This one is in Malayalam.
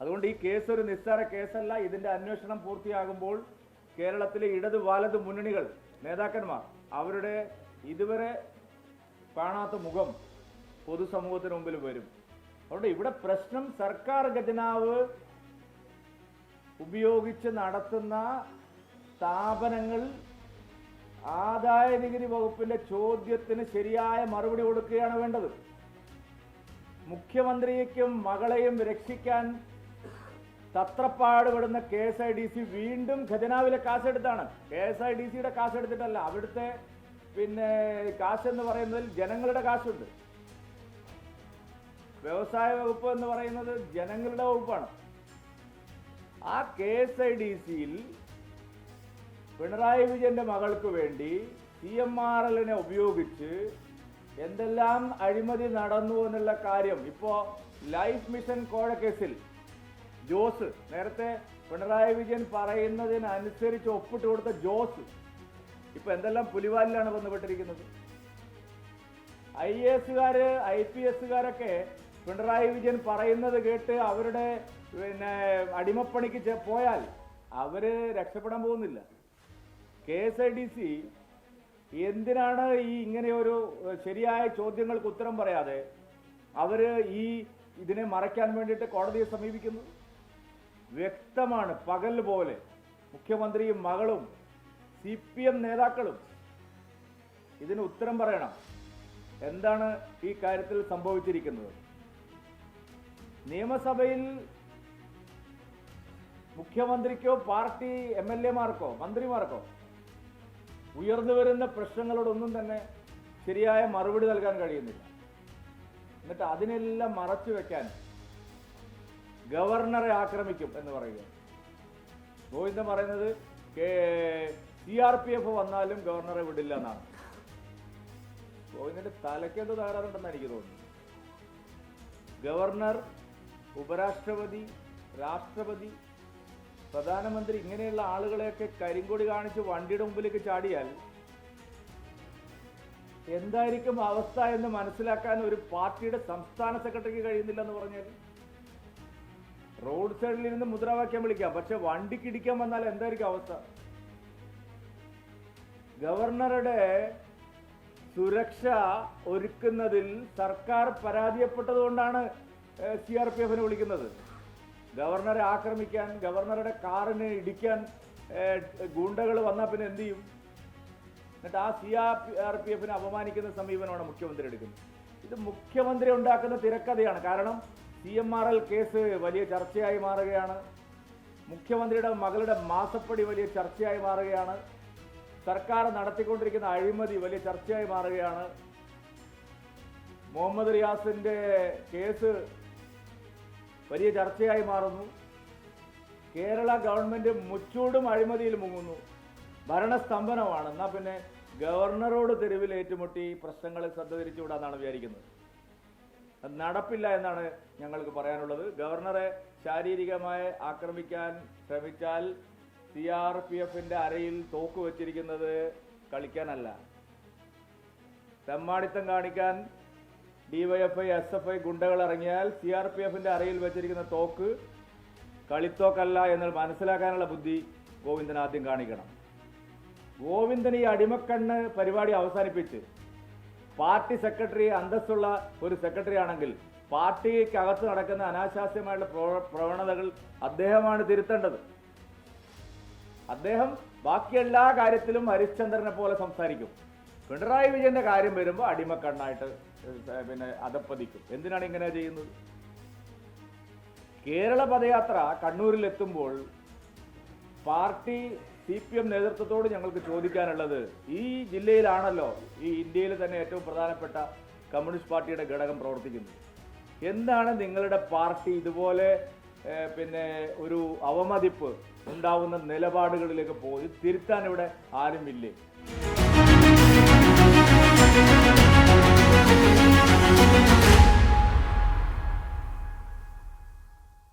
അതുകൊണ്ട് ഈ കേസ് ഒരു നിസ്സാര കേസല്ല. ഇതിന്റെ അന്വേഷണം പൂർത്തിയാകുമ്പോൾ കേരളത്തിലെ ഇടത് വലത് മുന്നണികൾ നേതാക്കന്മാർ അവരുടെ ഇതുവരെ കാണാത്ത മുഖം പൊതുസമൂഹത്തിന് മുമ്പിൽ വരും. അതുകൊണ്ട് ഇവിടെ പ്രശ്നം സർക്കാർ ഖജനാവ് ഉപയോഗിച്ച് നടത്തുന്ന സ്ഥാപനങ്ങൾ ആദായ നികുതി വകുപ്പിന്റെ ചോദ്യത്തിന് ശരിയായ മറുപടി കൊടുക്കുകയാണ് വേണ്ടത്. മുഖ്യമന്ത്രിക്കും മകളെയും രക്ഷിക്കാൻ തത്രപ്പാടുപെടുന്ന K S I D C വീണ്ടും ഖജനാവിലെ കാശെടുത്താണ്. കെ എസ് ഐ ഡി സിയുടെ കാശെടുത്തിട്ടല്ല അവിടുത്തെ പിന്നെ കാശ് എന്ന് പറയുന്നതിൽ ജനങ്ങളുടെ കാശുണ്ട്. വ്യവസായ വകുപ്പ് എന്ന് പറയുന്നത് ജനങ്ങളുടെ വകുപ്പാണ്. ആ കെ എസ് ഐ ഡി സിയിൽ പിണറായി വിജയന്റെ മകൾക്ക് വേണ്ടി സി എം ആർ എല്ലിനെ ഉപയോഗിച്ച് എന്തെല്ലാം അഴിമതി നടന്നു എന്നുള്ള കാര്യം. ഇപ്പോ ലൈഫ് മിഷൻ കോഴക്കേസിൽ കേസിൽ ജോസ് നേരത്തെ പിണറായി വിജയൻ പറയുന്നതിനനുസരിച്ച് ഒപ്പിട്ട് കൊടുത്ത ജോസ് ഇപ്പൊ എന്തെല്ലാം പുലിവാലിലാണ് ബന്ധപ്പെട്ടിരിക്കുന്നത് ഐ എ എസുകാര് ഐ പി എസുകാരൊക്കെ പിണറായി വിജയൻ പറയുന്നത് കേട്ട് അവരുടെ പിന്നെ അടിമപ്പണിക്ക് പോയാൽ അവർ രക്ഷപ്പെടാൻ പോകുന്നില്ല. K S I D C എന്തിനാണ് ഈ ഇങ്ങനെ ഒരു ശരിയായ ചോദ്യങ്ങൾക്ക് ഉത്തരം പറയാതെ അവർ ഈ ഇതിനെ മറയ്ക്കാൻ വേണ്ടിയിട്ട് കോടതിയെ സമീപിക്കുന്നു വ്യക്തമാണ്. പകൽ പോലെ മുഖ്യമന്ത്രിയും മകളും സി പി എം നേതാക്കളും ഇതിന് ഉത്തരം പറയണം. എന്താണ് ഈ കാര്യത്തിൽ സംഭവിച്ചിരിക്കുന്നത്? നിയമസഭയിൽ മുഖ്യമന്ത്രിക്കോ പാർട്ടി എം എൽ എമാർക്കോ മന്ത്രിമാർക്കോ ഉയർന്നു വരുന്ന പ്രശ്നങ്ങളോടൊന്നും തന്നെ ശരിയായ മറുപടി നൽകാൻ കഴിയുന്നില്ല. എന്നിട്ട് അതിനെല്ലാം മറച്ചു വെക്കാൻ ഗവർണറെ ആക്രമിക്കും എന്ന് പറയുക. ഗോവിന്ദൻ പറയുന്നത് സി ആർ പി എഫ് വന്നാലും ഗവർണറെ വിടില്ല എന്നാണ്. ഗോവിന്ദന്റെ തലക്കെന്ത് തകരാറുണ്ടെന്ന് എനിക്ക് തോന്നുന്നു ഗവർണർ ഉപരാഷ്ട്രപതി രാഷ്ട്രപതി പ്രധാനമന്ത്രി ഇങ്ങനെയുള്ള ആളുകളെയൊക്കെ കരിങ്കൊടി കാണിച്ച് വണ്ടിയുടെ മുമ്പിലേക്ക് ചാടിയാൽ എന്തായിരിക്കും അവസ്ഥ എന്ന് മനസ്സിലാക്കാൻ ഒരു പാർട്ടിയുടെ സംസ്ഥാന സെക്രട്ടറിക്ക് കഴിയുന്നില്ല എന്ന് പറഞ്ഞാൽ റോഡ് സൈഡിൽ ഇരുന്ന് മുദ്രാവാക്യം വിളിക്കാം. പക്ഷെ വണ്ടിക്ക് ഇടിക്കാൻ വന്നാൽ എന്തായിരിക്കും അവസ്ഥ? ഗവർണറുടെ സുരക്ഷ ഒരുക്കുന്നതിൽ സർക്കാർ പരാജയപ്പെട്ടതുകൊണ്ടാണ് സി ആർ പി എഫിനെ വിളിക്കുന്നത്. ഗവർണറെ ആക്രമിക്കാൻ ഗവർണറുടെ കാറിനെ ഇടിക്കാൻ ഗുണ്ടകൾ വന്നാൽ പിന്നെ എന്ത് ചെയ്യും? എന്നിട്ട് ആ സി ആർ പി എഫിനെ അപമാനിക്കുന്ന സമീപനമാണ് മുഖ്യമന്ത്രി എടുക്കുന്നത്. ഇത് മുഖ്യമന്ത്രി ഉണ്ടാക്കുന്ന തിരക്കഥയാണ്. കാരണം C M R L case വലിയ ചർച്ചയായി മാറുകയാണ്. മുഖ്യമന്ത്രിയുടെ മകളുടെ മാസപ്പടി വലിയ ചർച്ചയായി മാറുകയാണ്. സർക്കാർ നടത്തിക്കൊണ്ടിരിക്കുന്ന അഴിമതി വലിയ ചർച്ചയായി മാറുകയാണ്. മുഹമ്മദ് റിയാസിന്റെ കേസ് വലിയ ചർച്ചയായി മാറുന്നു. കേരള ഗവൺമെന്റ് മുച്ചൂടും അഴിമതിയിൽ മുങ്ങുന്നു. ഭരണസ്തംഭനമാണ്. എന്നാൽ പിന്നെ ഗവർണറോട് തെരുവിൽ ഏറ്റുമുട്ടി പ്രശ്നങ്ങളെ ശ്രദ്ധ തിരിച്ചുവിടാന്നാണ് വിചാരിക്കുന്നത്. നടപ്പില്ല എന്നാണ് ഞങ്ങൾക്ക് പറയാനുള്ളത്. ഗവർണറെ ശാരീരികമായി ആക്രമിക്കാൻ ശ്രമിച്ചാൽ സി ആർ പി എഫിന്റെ അരയിൽ തോക്ക് വെച്ചിരിക്കുന്നത് കളിക്കാനല്ല. തെമ്മാടിത്തം കാണിക്കാൻ ഡിവൈഎഫ്ഐ എസ് എഫ് ഐ ഗുണ്ടകൾ ഇറങ്ങിയാൽ സി ആർ പി എഫിന്റെ അരയിൽ വെച്ചിരിക്കുന്ന തോക്ക് കളിത്തോക്കല്ല എന്ന് മനസ്സിലാക്കാനുള്ള ബുദ്ധി ഗോവിന്ദൻ ആദ്യം കാണിക്കണം. ഗോവിന്ദൻ ഈ അടിമക്കണ്ണ് പരിപാടി അവസാനിപ്പിച്ച് പാർട്ടി സെക്രട്ടറി അന്തസ്സുള്ള ഒരു സെക്രട്ടറി ആണെങ്കിൽ പാർട്ടിക്കകത്ത് നടക്കുന്ന അനാശാസ്യമായുള്ള പ്രവണതകൾ അദ്ദേഹമാണ് തിരുത്തേണ്ടത്. അദ്ദേഹം ബാക്കി എല്ലാ കാര്യത്തിലും ഹരിശ്ചന്ദ്രനെ പോലെ സംസാരിക്കും. പിണറായി വിജയന്റെ കാര്യം വരുമ്പോൾ അടിമക്കണ്ണായിട്ട് പിന്നെ അതപ്പതിക്കും. എന്തിനാണ് ഇങ്ങനെ ചെയ്യുന്നത്? കേരള പദയാത്ര കണ്ണൂരിൽ എത്തുമ്പോൾ പാർട്ടി സി പി എം നേതൃത്വത്തോട് ഞങ്ങൾക്ക് ചോദിക്കാനുള്ളത് ഈ ജില്ലയിലാണല്ലോ ഈ ഇന്ത്യയിൽ തന്നെ ഏറ്റവും പ്രധാനപ്പെട്ട കമ്മ്യൂണിസ്റ്റ് പാർട്ടിയുടെ ഘടകം പ്രവർത്തിക്കുന്നത്. എന്താണ് നിങ്ങളുടെ പാർട്ടി ഇതുപോലെ പിന്നെ ഒരു അവമതിപ്പ് ഉണ്ടാവുന്ന നിലപാടുകളിലേക്ക് പോയി തിരുത്താൻ ഇവിടെ ആരുമില്ലേ?